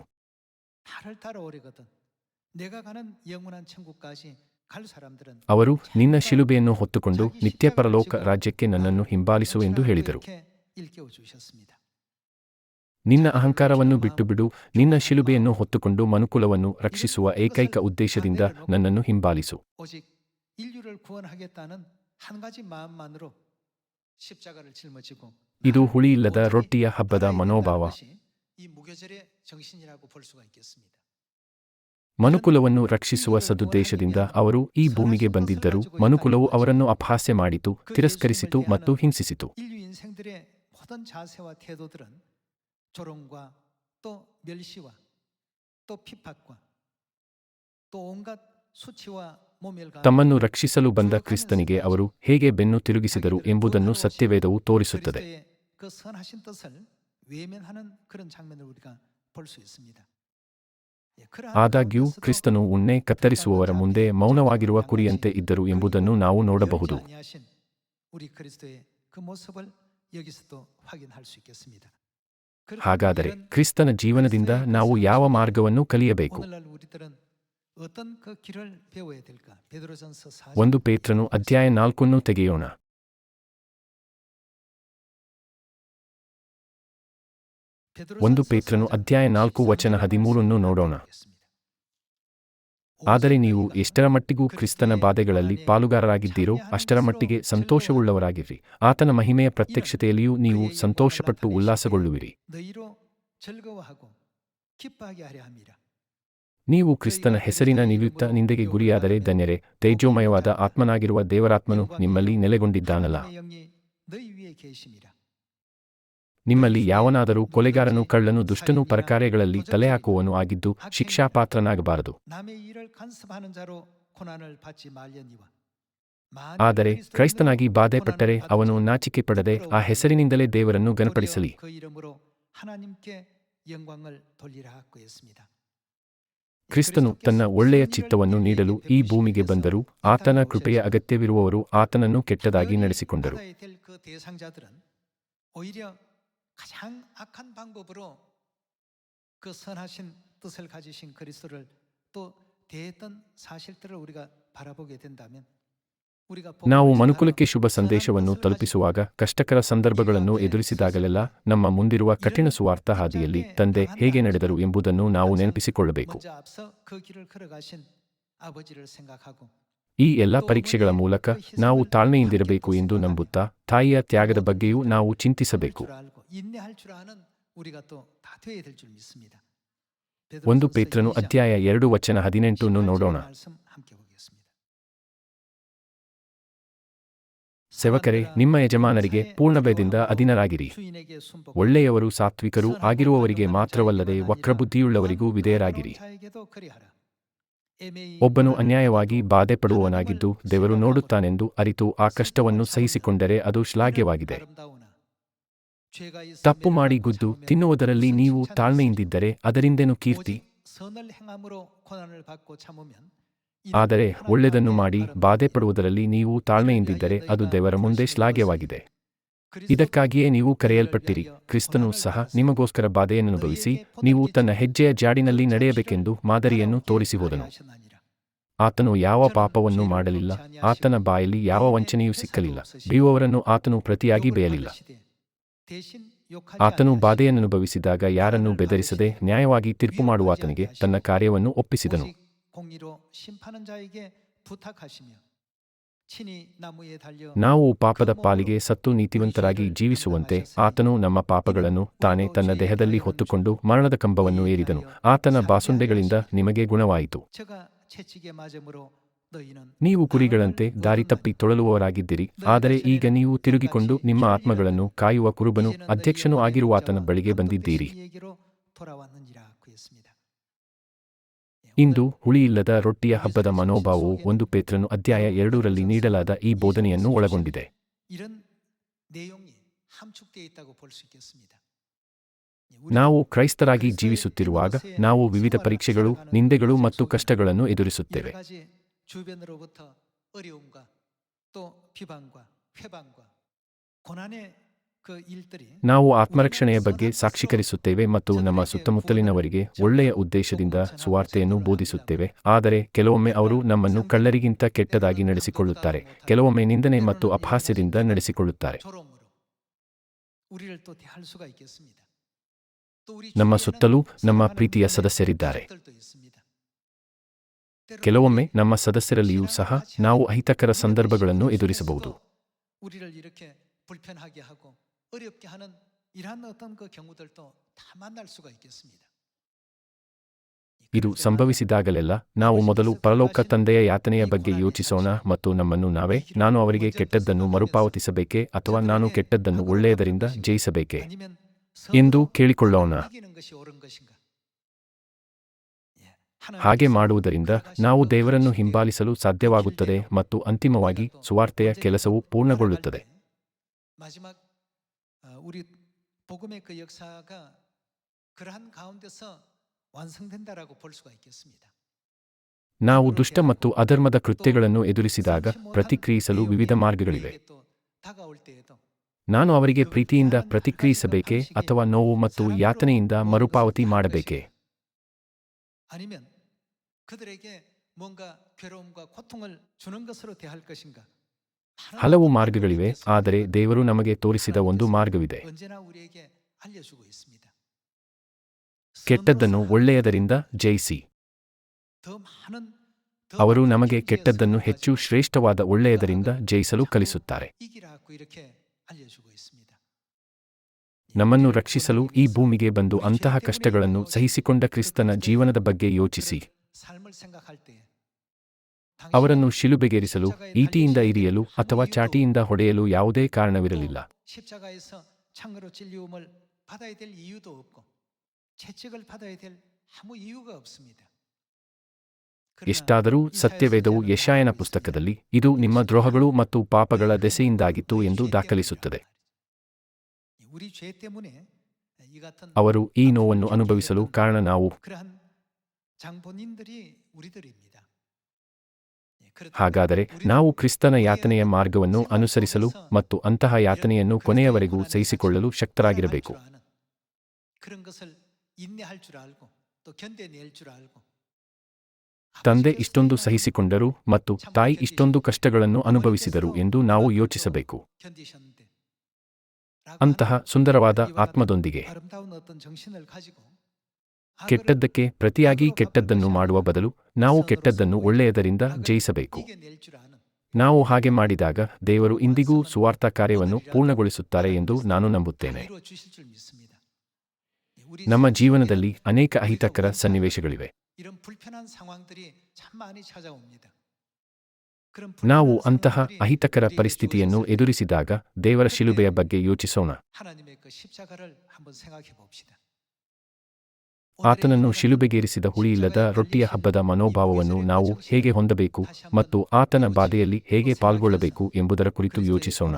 Speaker 1: ಅವರು, ನಿನ್ನ ಶಿಲುಬೆಯನ್ನು ಹೊತ್ತುಕೊಂಡು ನಿತ್ಯ ಪರಲೋಕ ರಾಜ್ಯಕ್ಕೆ ನನ್ನನ್ನು ಹಿಂಬಾಲಿಸು ಎಂದು ಹೇಳಿದರು. ನಿನ್ನ ಅಹಂಕಾರವನ್ನು ಬಿಟ್ಟುಬಿಡು, ನಿನ್ನ ಶಿಲುಬೆಯನ್ನು ಹೊತ್ತುಕೊಂಡು ಮನುಕುಲವನ್ನು ರಕ್ಷಿಸುವ ಏಕೈಕ ಉದ್ದೇಶದಿಂದ ನನ್ನನ್ನು ಹಿಂಬಾಲಿಸು. ಇದು ಹುಳಿಯಿಲ್ಲದ ರೊಟ್ಟಿಯ ಹಬ್ಬದ ಮನೋಭಾವ. ಮನುಕುಲವನ್ನು ರಕ್ಷಿಸುವ ಸದುದ್ದೇಶದಿಂದ ಅವರು ಈ ಭೂಮಿಗೆ ಬಂದಿದ್ದರು ಮನುಕುಲವು ಅವರನ್ನು ಅಪಹಾಸ್ಯ ಮಾಡಿತು, ತಿರಸ್ಕರಿಸಿತು ಮತ್ತು ಹಿಂಸಿಸಿತು.
Speaker 2: 조롱과 또 멸시와 또 핍박과 또 온갖 수치와 모멸감
Speaker 1: ತಮ್ಮನ್ನು ರಕ್ಷಿಸಲು ಬಂದ ಕ್ರಿಸ್ತನಿಗೆ ಅವರು ಹೇಗೆ ಬೆನ್ನು ತಿರುಗಿಸಿದರು ಎಂಬುದನ್ನು ಸತ್ಯವೇದವು ತೋರಿಸುತ್ತದೆ
Speaker 2: 그리스도의 그 선하신 뜻을 외면하는 그런 장면을 우리가 볼 수 있습니다. 예, 그러한
Speaker 1: ಆದಾಗ್ಯೂ
Speaker 2: 가운데서도
Speaker 1: ಕ್ರಿಸ್ತನು ಉಣ್ಣೆ ಕತ್ತರಿಸುವವರ ಮುಂದೆ ಮೌನವಾಗಿರುವ ಕುರಿಯಂತೆ ಇದ್ದರು ಎಂಬುದನ್ನು ನಾವು ನೋಡಬಹುದು ಹಾಗಾದರೆ ಕ್ರಿಸ್ತನ ಜೀವನದಿಂದ ನಾವು ಯಾವ ಮಾರ್ಗವನ್ನು ಕಲಿಯಬೇಕು? ಒಂದು ಪೇತ್ರನು ಅಧ್ಯಾಯ ನಾಲ್ಕನ್ನು ತೆಗೆಯೋಣ. ಒಂದು ಪೇತ್ರನು ಅಧ್ಯಾಯ ನಾಲ್ಕು ವಚನ ಹದಿಮೂರನ್ನು ನೋಡೋಣ. ಆದರೆ ನೀವು ಎಷ್ಟರ ಮಟ್ಟಿಗೂ ಕ್ರಿಸ್ತನ ಬಾಧೆಗಳಲ್ಲಿ ಪಾಲುಗಾರರಾಗಿದ್ದೀರೋ ಅಷ್ಟರ ಮಟ್ಟಿಗೆ ಸಂತೋಷವುಳ್ಳವರಾಗಿರಿ. ಆತನ ಮಹಿಮೆಯ ಪ್ರತ್ಯಕ್ಷತೆಯಲ್ಲಿಯೂ ನೀವು ಸಂತೋಷಪಟ್ಟು ಉಲ್ಲಾಸಗೊಳ್ಳುವಿರಿ. ನೀವು ಕ್ರಿಸ್ತನ ಹೆಸರಿನ ನಿವೃತ್ತ ನಿಂದೆಗೆ ಗುರಿಯಾದರೆ ಧನ್ಯರೆ, ತೇಜೋಮಯವಾದ ಆತ್ಮನಾಗಿರುವ ದೇವರಾತ್ಮನು ನಿಮ್ಮಲ್ಲಿ ನೆಲೆಗೊಂಡಿದ್ದಾನಲ್ಲ. ನಿಮ್ಮಲ್ಲಿ ಯಾವನಾದರೂ ಕೊಲೆಗಾರನು ಕಳ್ಳನು ದುಷ್ಟನು ಪರಕಾರ್ಯಗಳಲ್ಲಿ ತಲೆಹಾಕುವನು ಆಗಿದ್ದು ಶಿಕ್ಷಾಪಾತ್ರನಾಗಬಾರದು. ಆದರೆ ಕ್ರೈಸ್ತನಾಗಿ ಬಾಧೆಪಟ್ಟರೆ ಅವನು ನಾಚಿಕೆ ಪಡದೆ ಆ ಹೆಸರಿನಿಂದಲೇ ದೇವರನ್ನು ಗನಪಡಿಸಲಿ ಕ್ರಿಸ್ತನು ತನ್ನ ಒಳ್ಳೆಯ ಚಿತ್ತವನ್ನು ನೀಡಲು ಈ ಭೂಮಿಗೆ ಬಂದರು ಆತನ ಕೃಪೆಯ ಅಗತ್ಯವಿರುವವರು ಆತನನ್ನು ಕೆಟ್ಟದಾಗಿ ನಡೆಸಿಕೊಂಡರು.
Speaker 2: 가장 악한 방법으로 그 선하신 뜻을 가지신 그리스도를 또 대했던 사실들을 우리가 바라보게 된다면 우리가
Speaker 1: ನಾವು
Speaker 2: 복음을
Speaker 1: ಮನುಕುಲಕ್ಕೆ
Speaker 2: 전하러
Speaker 1: ಶುಭ ಸಂದೇಶವನ್ನು ತಲುಪಿಸುವಾಗ ಕಷ್ಟಕರ ಸಂದರ್ಭಗಳನ್ನು ಎದುರಿಸಿದಾಗಲೆಲ್ಲ ನಮ್ಮ ಮುಂದಿರುವ ಕಠಿಣ ಸುವಾರ್ಥ ಹಾದಿಯಲ್ಲಿ ತಂದೆ ಹೇಗೆ ನಡೆದರು ಎಂಬುದನ್ನು ನಾವು ನೆನಪಿಸಿಕೊಳ್ಳಬೇಕು
Speaker 2: 먼저 앞서 그 길을 걸어가신 아버지를 생각하고
Speaker 1: ಈ ಎಲ್ಲ ಪರೀಕ್ಷೆಗಳ ಮೂಲಕ ನಾವು ತಾಳ್ಮೆಯಿಂದಿರಬೇಕು ಎಂದು ನಂಬುತ್ತಾ ತಾಯಿಯ ತ್ಯಾಗದ ಬಗ್ಗೆಯೂ ನಾವು ಚಿಂತಿಸಬೇಕು
Speaker 2: 줄 알고 인내할 줄 아는 우리가 또 다 되어야 될 줄 믿습니다.
Speaker 1: ಒಂದು
Speaker 2: 베드로전서
Speaker 1: ಪೇತ್ರನು
Speaker 2: 2장
Speaker 1: ಅಧ್ಯಾಯ ಎರಡು ವಚನ ಹದಿನೆಂಟನ್ನು
Speaker 2: 18
Speaker 1: ನೋಡೋಣ
Speaker 2: 말씀 함께 보겠습니다.
Speaker 1: ಸೇವಕರೇ ನಿಮ್ಮ ಯಜಮಾನರಿಗೆ ಪೂರ್ಣಭಯದಿಂದ ಅಧೀನರಾಗಿರಿ
Speaker 2: 주인에게 순복하고
Speaker 1: ಒಳ್ಳೆಯವರು ಸಾತ್ವಿಕರು
Speaker 2: 선하고
Speaker 1: ಆಗಿರುವವರಿಗೆ
Speaker 2: 온전한
Speaker 1: ಮಾತ್ರವಲ್ಲದೆ
Speaker 2: 자에게만
Speaker 1: ವಕ್ರಬುದ್ಧಿಯುಳ್ಳವರಿಗೂ
Speaker 2: 아니라
Speaker 1: ವಿಧೇಯರಾಗಿರಿ
Speaker 2: 가벼운 자에게도 그리하라. 애매히
Speaker 1: ಒಬ್ಬನು
Speaker 2: 말하는
Speaker 1: ಅನ್ಯಾಯವಾಗಿ
Speaker 2: 것도
Speaker 1: ಬಾಧೆ ಪಡುವವನಾಗಿದ್ದು ದೇವರು ನೋಡುತ್ತಾನೆಂದು ಅರಿತು ಆ ಕಷ್ಟವನ್ನು ಸಹಿಸಿಕೊಂಡರೆ ಅದು ಶ್ಲಾಘ್ಯವಾಗಿದೆ ತಪ್ಪು ಮಾಡಿ ಗುದ್ದು ತಿನ್ನುವುದರಲ್ಲಿ ನೀವು ತಾಳ್ಮೆಯಿಂದಿದ್ದರೆ ಅದರಿಂದೇನು ಕೀರ್ತಿ? ಆದರೆ ಒಳ್ಳೆಯದನ್ನು ಮಾಡಿ ಬಾಧೆ ಪಡುವುದರಲ್ಲಿ ನೀವು ತಾಳ್ಮೆಯಿಂದಿದ್ದರೆ ಅದು ದೇವರ ಮುಂದೆ ಶ್ಲಾಘ್ಯವಾಗಿದೆ. ಇದಕ್ಕಾಗಿಯೇ ನೀವು ಕರೆಯಲ್ಪಟ್ಟಿರಿ, ಕ್ರಿಸ್ತನು ಸಹ ನಿಮಗೋಸ್ಕರ ಬಾಧೆಯನ್ನು ಅನುಭವಿಸಿ, ನೀವು ತನ್ನ ಹೆಜ್ಜೆಯ ಜಾಡಿನಲ್ಲಿ ನಡೆಯಬೇಕೆಂದು ಮಾದರಿಯನ್ನು ತೋರಿಸಿ ಹೋದನು. ಆತನು ಯಾವ ಪಾಪವನ್ನು ಮಾಡಲಿಲ್ಲ, ಆತನ ಬಾಯಲ್ಲಿ ಯಾವ ವಂಚನೆಯೂ ಸಿಕ್ಕಲಿಲ್ಲ ಬೀಯುವವರನ್ನು ಆತನು ಪ್ರತಿಯಾಗಿ ಬೇಯಲಿಲ್ಲ. ಆತನು ಬಾಧೆಯನ್ನನುಭವಿಸಿದಾಗ ಯಾರನ್ನೂ ಬೆದರಿಸದೆ ನ್ಯಾಯವಾಗಿ ತೀರ್ಪು ಮಾಡುವಾತನಿಗೆ ತನ್ನ ಕಾರ್ಯವನ್ನು ಒಪ್ಪಿಸಿದನು. ನಾವು ಪಾಪದ ಪಾಲಿಗೆ ಸತ್ತು ನೀತಿವಂತರಾಗಿ ಜೀವಿಸುವಂತೆ ಆತನು ನಮ್ಮ ಪಾಪಗಳನ್ನು ತಾನೇ ತನ್ನ ದೇಹದಲ್ಲಿ ಹೊತ್ತುಕೊಂಡು ಮರಣದ ಕಂಬವನ್ನು ಏರಿದನು. ಆತನ ಬಾಸುಂಡೆಗಳಿಂದ ನಿಮಗೆ ಗುಣವಾಯಿತು. ನೀವು ಕುರಿಗಳಂತೆ ದಾರಿ ತಪ್ಪಿ ತೊಳಲುವವರಾಗಿದ್ದೀರಿ. ಆದರೆ ಈಗ ನೀವು ತಿರುಗಿಕೊಂಡು ನಿಮ್ಮ ಆತ್ಮಗಳನ್ನು ಕಾಯುವ ಕುರುಬನು ಅಧ್ಯಕ್ಷನು ಆಗಿರುವ ಆತನ ಬಳಿಗೆ ಬಂದಿದ್ದೀರಿ. ಇಂದು ಹುಳಿಯಿಲ್ಲದ ರೊಟ್ಟಿಯ ಹಬ್ಬದ ಮನೋಭಾವವು ಒಂದು ಪೇತ್ರನು ಅಧ್ಯಾಯ ಎರಡೂರಲ್ಲಿ ನೀಡಲಾದ ಈ ಬೋಧನೆಯನ್ನು ಒಳಗೊಂಡಿದೆ. ನಾವು ಕ್ರೈಸ್ತರಾಗಿ ಜೀವಿಸುತ್ತಿರುವಾಗ ನಾವು ವಿವಿಧ ಪರೀಕ್ಷೆಗಳು, ನಿಂದೆಗಳು ಮತ್ತು ಕಷ್ಟಗಳನ್ನು ಎದುರಿಸುತ್ತೇವೆ.
Speaker 2: 주변으로부터 어려움과 또 비방과 회방과 고난의 그 일들이
Speaker 1: ನಾವು ಆತ್ಮರಕ್ಷಣೆಯ ಬಗ್ಗೆ ಸಾಕ್ಷೀಕರಿಸುತ್ತೇವೆ ಮತ್ತು ನಮ್ಮ ಸುತ್ತಮುತ್ತಲಿನವರಿಗೆ ಒಳ್ಳೆಯ ಉದ್ದೇಶದಿಂದ ಸುವಾರ್ತೆಯನ್ನು ಬೋಧಿಸುತ್ತೇವೆ ಆದರೆ ಕೆಲವೊಮ್ಮೆ ಅವರು ನಮ್ಮನ್ನು ಕಳ್ಳರಿಗಿಂತ ಕೆಟ್ಟದಾಗಿ ನಡೆಸಿಕೊಳ್ಳುತ್ತಾರೆ ಕೆಲವೊಮ್ಮೆ ನಿಂದನೆ ಮತ್ತು ಅಪಹಾಸ್ಯದಿಂದ ನಡೆಸಿಕೊಳ್ಳುತ್ತಾರೆ
Speaker 2: 조롱으로 우리를 또 대할 수가 있겠습니다. 또 우리
Speaker 1: ನಮ್ಮ
Speaker 2: 주위에는
Speaker 1: ಸುತ್ತಲೂ ನಮ್ಮ
Speaker 2: 사랑하는
Speaker 1: ಪ್ರೀತಿಯ
Speaker 2: 분들의
Speaker 1: ಸದಸ್ಯರಿದ್ದಾರೆ ಕೆಲವೊಮ್ಮೆ ನಮ್ಮ ಸದಸ್ಯರಲ್ಲಿಯೂ ಸಹ ನಾವು ಅಹಿತಕರ ಸಂದರ್ಭಗಳನ್ನು ಎದುರಿಸಬಹುದು. ಇದು ಸಂಭವಿಸಿದಾಗಲೆಲ್ಲ ನಾವು ಮೊದಲು ಪರಲೋಕ ತಂದೆಯ ಯಾತನೆಯ ಬಗ್ಗೆ ಯೋಚಿಸೋಣ ಮತ್ತು ನಮ್ಮನ್ನು ನಾವೇ ನಾನು ಅವರಿಗೆ ಕೆಟ್ಟದ್ದನ್ನು ಮರುಪಾವತಿಸಬೇಕೆ ಅಥವಾ ನಾನು ಕೆಟ್ಟದ್ದನ್ನು ಒಳ್ಳೆಯದರಿಂದ ಜಯಿಸಬೇಕೆ ಎಂದು ಕೇಳಿಕೊಳ್ಳೋಣ. ಹಾಗೆ ಮಾಡುವುದರಿಂದ ನಾವು ದೇವರನ್ನು ಹಿಂಬಾಲಿಸಲು ಸಾಧ್ಯವಾಗುತ್ತದೆ ಮತ್ತು ಅಂತಿಮವಾಗಿ ಸುವಾರ್ತೆಯ ಕೆಲಸವು ಪೂರ್ಣಗೊಳ್ಳುತ್ತದೆ. ನಾವು ದುಷ್ಟ ಮತ್ತು ಅಧರ್ಮದ ಕೃತ್ಯಗಳನ್ನು ಎದುರಿಸಿದಾಗ ಪ್ರತಿಕ್ರಿಯಿಸಲು ವಿವಿಧ ಮಾರ್ಗಗಳಿವೆ. ನಾನು ಅವರಿಗೆ ಪ್ರೀತಿಯಿಂದ ಪ್ರತಿಕ್ರಿಯಿಸಬೇಕೇ ಅಥವಾ ನೋವು ಮತ್ತು ಯಾತನೆಯಿಂದ ಮರುಪಾವತಿ ಮಾಡಬೇಕೇ? ಹಲವು ಮಾರ್ಗಗಳಿವೆ ಆದರೆ ದೇವರು ನಮಗೆ ತೋರಿಸಿದ ಒಂದು ಮಾರ್ಗವಿದೆ ಕೆಟ್ಟದ್ದನ್ನು ಒಳ್ಳೆಯದರಿಂದ ಜಯಿಸಿ ಅವರು ನಮಗೆ ಕೆಟ್ಟದ್ದನ್ನು ಹೆಚ್ಚು ಶ್ರೇಷ್ಠವಾದ ಒಳ್ಳೆಯದರಿಂದ ಜಯಿಸಲು ಕಲಿಸುತ್ತಾರೆ ನಮ್ಮನ್ನು ರಕ್ಷಿಸಲು ಈ ಭೂಮಿಗೆ ಬಂದು ಅಂತಹ ಕಷ್ಟಗಳನ್ನು ಸಹಿಸಿಕೊಂಡ ಕ್ರಿಸ್ತನ ಜೀವನದ ಬಗ್ಗೆ ಯೋಚಿಸಿ ಅವರನ್ನು ಶಿಲುಬೆಗೇರಿಸಲು ಈಟಿಯಿಂದ ಇರಿಯಲು ಅಥವಾ ಚಾಟಿಯಿಂದ ಹೊಡೆಯಲು ಯಾವುದೇ ಕಾರಣವಿರಲಿಲ್ಲ. ಎಷ್ಟಾದರೂ ಸತ್ಯವೇದವು ಯಶಾಯನ ಪುಸ್ತಕದಲ್ಲಿ ಇದು ನಿಮ್ಮ ದ್ರೋಹಗಳು ಮತ್ತು ಪಾಪಗಳ ದೆಸೆಯಿಂದಾಗಿತ್ತು ಎಂದು ದಾಖಲಿಸುತ್ತದೆ. ಅವರು ಈ ನೋವನ್ನು ಅನುಭವಿಸಲು ಕಾರಣ ನಾವು. ಹಾಗಾದರೆ ನಾವು ಕ್ರಿಸ್ತನ ಯಾತನೆಯ ಮಾರ್ಗವನ್ನು ಅನುಸರಿಸಲು ಮತ್ತು ಅಂತಹ ಯಾತನೆಯನ್ನು ಕೊನೆಯವರೆಗೂ ಸಹಿಸಿಕೊಳ್ಳಲು ಶಕ್ತರಾಗಿರಬೇಕು. ತಂದೆ ಇಷ್ಟೊಂದು ಸಹಿಸಿಕೊಂಡರು ಮತ್ತು ತಾಯಿ ಇಷ್ಟೊಂದು ಕಷ್ಟಗಳನ್ನು ಅನುಭವಿಸಿದರು ಎಂದು ನಾವು ಯೋಚಿಸಬೇಕು. ಅಂತಹ ಸುಂದರವಾದ ಆತ್ಮದೊಂದಿಗೆ ಕೆಟ್ಟದ್ದಕ್ಕೆ ಪ್ರತಿಯಾಗಿ ಕೆಟ್ಟದ್ದನ್ನು ಮಾಡುವ ಬದಲು ನಾವು ಕೆಟ್ಟದ್ದನ್ನು ಒಳ್ಳೆಯದರಿಂದ ಜಯಿಸಬೇಕು. ನಾವು ಹಾಗೆ ಮಾಡಿದಾಗ ದೇವರು ಇಂದಿಗೂ ಸುವಾರ್ಥ ಕಾರ್ಯವನ್ನು ಪೂರ್ಣಗೊಳಿಸುತ್ತಾರೆ ಎಂದು ನಾನು ನಂಬುತ್ತೇನೆ. ನಮ್ಮ ಜೀವನದಲ್ಲಿ ಅನೇಕ ಅಹಿತಕರ ಸನ್ನಿವೇಶಗಳಿವೆ. ನಾವು ಅಂತಹ ಅಹಿತಕರ ಪರಿಸ್ಥಿತಿಯನ್ನು ಎದುರಿಸಿದಾಗ ದೇವರ ಶಿಲುಬೆಯ ಬಗ್ಗೆ ಯೋಚಿಸೋಣ. ಆತನನ್ನು ಶಿಲುಬೆಗೇರಿಸಿದ ಹುಳಿಯಿಲ್ಲದ ರೊಟ್ಟಿಯ ಹಬ್ಬದ ಮನೋಭಾವವನ್ನು ನಾವು ಹೇಗೆ ಹೊಂದಬೇಕು ಮತ್ತು ಆತನ ಬಾಧೆಯಲ್ಲಿ ಹೇಗೆ ಪಾಲ್ಗೊಳ್ಳಬೇಕು ಎಂಬುದರ ಕುರಿತು ಯೋಚಿಸೋಣ.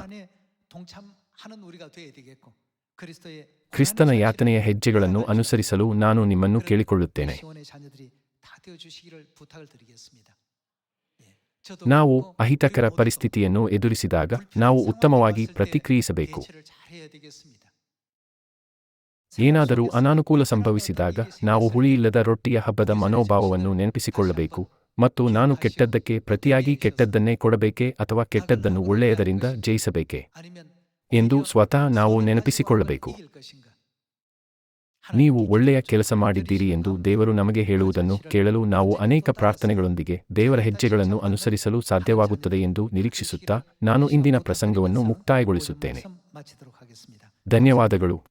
Speaker 1: ಕ್ರಿಸ್ತನ ಯಾತನೆಯ ಹೆಜ್ಜೆಗಳನ್ನು ಅನುಸರಿಸಲು ನಾನು ನಿಮ್ಮನ್ನು ಕೇಳಿಕೊಳ್ಳುತ್ತೇನೆ. ನಾವು ಅಹಿತಕರ ಪರಿಸ್ಥಿತಿಯನ್ನು ಎದುರಿಸಿದಾಗ ನಾವು ಉತ್ತಮವಾಗಿ ಪ್ರತಿಕ್ರಿಯಿಸಬೇಕು. ಏನಾದರೂ ಅನಾನುಕೂಲ ಸಂಭವಿಸಿದಾಗ ನಾವು ಹುಳಿಯಿಲ್ಲದ ರೊಟ್ಟಿಯ ಹಬ್ಬದ ಮನೋಭಾವವನ್ನು ನೆನಪಿಸಿಕೊಳ್ಳಬೇಕು ಮತ್ತು ನಾನು ಕೆಟ್ಟದ್ದಕ್ಕೆ ಪ್ರತಿಯಾಗಿ ಕೆಟ್ಟದ್ದನ್ನೇ ಕೊಡಬೇಕೆ ಅಥವಾ ಕೆಟ್ಟದ್ದನ್ನು ಒಳ್ಳೆಯದರಿಂದ ಜಯಿಸಬೇಕೆ ಎಂದು ಸ್ವತಃ ನಾವು ನೆನಪಿಸಿಕೊಳ್ಳಬೇಕು. ನೀವು ಒಳ್ಳೆಯ ಕೆಲಸ ಮಾಡಿದ್ದೀರಿ ಎಂದು ದೇವರು ನಮಗೆ ಹೇಳುವುದನ್ನು ಕೇಳಲು ನಾವು ಅನೇಕ ಪ್ರಾರ್ಥನೆಗಳೊಂದಿಗೆ ದೇವರ ಹೆಜ್ಜೆಗಳನ್ನು ಅನುಸರಿಸಲು ಸಾಧ್ಯವಾಗುತ್ತದೆ ಎಂದು ನಿರೀಕ್ಷಿಸುತ್ತಾ ನಾನು ಇಂದಿನ ಪ್ರಸಂಗವನ್ನು ಮುಕ್ತಾಯಗೊಳಿಸುತ್ತೇನೆ. ಧನ್ಯವಾದಗಳು.